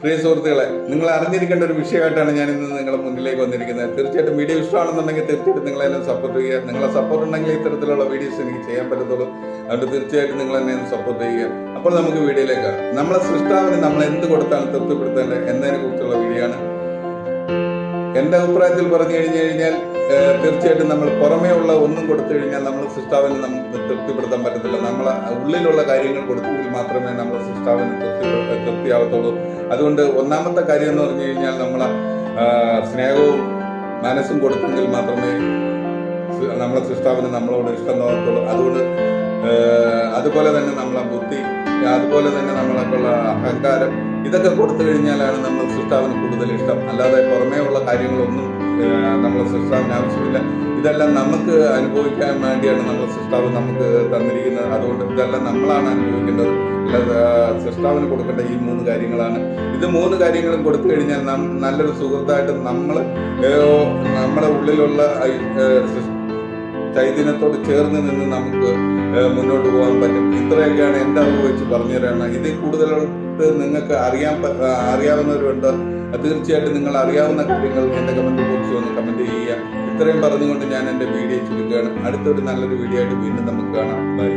പ്രിയ സുഹൃത്തുക്കളെ നിങ്ങൾ അറിഞ്ഞിരിക്കേണ്ട ഒരു വിഷയമായിട്ടാണ് ഞാൻ ഇന്ന് നിങ്ങളുടെ മുന്നിലേക്ക് വന്നിരിക്കുന്നത്. തീർച്ചയായിട്ടും വീഡിയോ ഇഷ്ടമാണെന്നുണ്ടെങ്കിൽ തീർച്ചയായിട്ടും നിങ്ങളെല്ലാം സപ്പോർട്ട് ചെയ്യുക. നിങ്ങളെ സപ്പോർട്ട് ഉണ്ടെങ്കിൽ ഇത്തരത്തിലുള്ള വീഡിയോസ് എനിക്ക് ചെയ്യാൻ പറ്റത്തുള്ളൂ. അതുകൊണ്ട് തീർച്ചയായിട്ടും നിങ്ങൾ എന്നെ സപ്പോർട്ട് ചെയ്യുക. അപ്പോൾ നമുക്ക് വീഡിയോയിലേക്ക് നമ്മളെ സൃഷ്ടാവിന് നമ്മൾ എന്ത് കൊടുത്താണ് തൃപ്തിപ്പെടുത്തേണ്ടത് എന്നതിനെ കുറിച്ചുള്ള വീഡിയോ ആണ്. എന്റെ അഭിപ്രായത്തിൽ പറഞ്ഞു കഴിഞ്ഞു കഴിഞ്ഞാൽ തീർച്ചയായിട്ടും നമ്മൾ പുറമേ ഉള്ള ഒന്നും കൊടുത്തു കഴിഞ്ഞാൽ നമ്മൾ സൃഷ്ടാവിന് നമുക്ക് തൃപ്തിപ്പെടുത്താൻ പറ്റത്തില്ല. നമ്മളെ ഉള്ളിലുള്ള കാര്യങ്ങൾ കൊടുത്തെങ്കിൽ മാത്രമേ നമ്മൾ സൃഷ്ടാവിന് തൃപ്തി തൃപ്തിയാവത്തുള്ളൂ അതുകൊണ്ട് ഒന്നാമത്തെ കാര്യം എന്ന് പറഞ്ഞു കഴിഞ്ഞാൽ നമ്മൾ സ്നേഹവും മനസ്സും കൊടുത്തെങ്കിൽ മാത്രമേ നമ്മളെ സൃഷ്ടാവിന് നമ്മളോട് ഇഷ്ടം തോന്നത്തുള്ളൂ. അതുകൊണ്ട് അതുപോലെ തന്നെ നമ്മളെ ബുദ്ധി അതുപോലെ തന്നെ നമ്മളൊക്കെയുള്ള അഹങ്കാരം ഇതൊക്കെ കൊടുത്തു കഴിഞ്ഞാലാണ് നമ്മൾ സൃഷ്ടാവിന് കൂടുതൽ ഇഷ്ടം. അല്ലാതെ പുറമേ ഉള്ള കാര്യങ്ങളൊന്നും നമ്മൾ സൃഷ്ടാവിന് ആവശ്യമില്ല. ഇതെല്ലാം നമുക്ക് അനുഭവിക്കാൻ വേണ്ടിയാണ് നമ്മൾ സൃഷ്ടാവ് നമുക്ക് തന്നിരിക്കുന്നത്. അതുകൊണ്ട് ഇതെല്ലാം നമ്മളാണ് അനുഭവിക്കേണ്ടത്. സൃഷ്ടാവിന് കൊടുക്കേണ്ട ഈ മൂന്ന് കാര്യങ്ങളാണ്. ഇത് മൂന്ന് കാര്യങ്ങളും കൊടുത്തു കഴിഞ്ഞാൽ നാം നല്ലൊരു സുഹൃത്തായിട്ട് നമ്മൾ നമ്മുടെ ഉള്ളിലുള്ള ചൈതന്യത്തോട് ചേർന്ന് നിന്ന് നമുക്ക് മുന്നോട്ട് പോകാൻ പറ്റും. ഇത്രയൊക്കെയാണ് എന്റെ അറിവ് വെച്ച് പറഞ്ഞു തരാണ് ഇതിൽ കൂടുതലായിട്ട് നിങ്ങൾക്ക് അറിയാൻ അറിയാവുന്നവരുണ്ട്. തീർച്ചയായിട്ടും നിങ്ങൾ അറിയാവുന്ന കാര്യങ്ങൾ എന്റെ കമന്റ് ബോക്സിൽ ഒന്ന് കമന്റ് ചെയ്യുക. ഇത്രയും പറഞ്ഞുകൊണ്ട് ഞാൻ എന്റെ വീഡിയോ ചുരുക്കുകയാണ്. അടുത്തൊരു നല്ലൊരു വീഡിയോ ആയിട്ട് വീണ്ടും നമുക്ക് കാണാം. ബൈ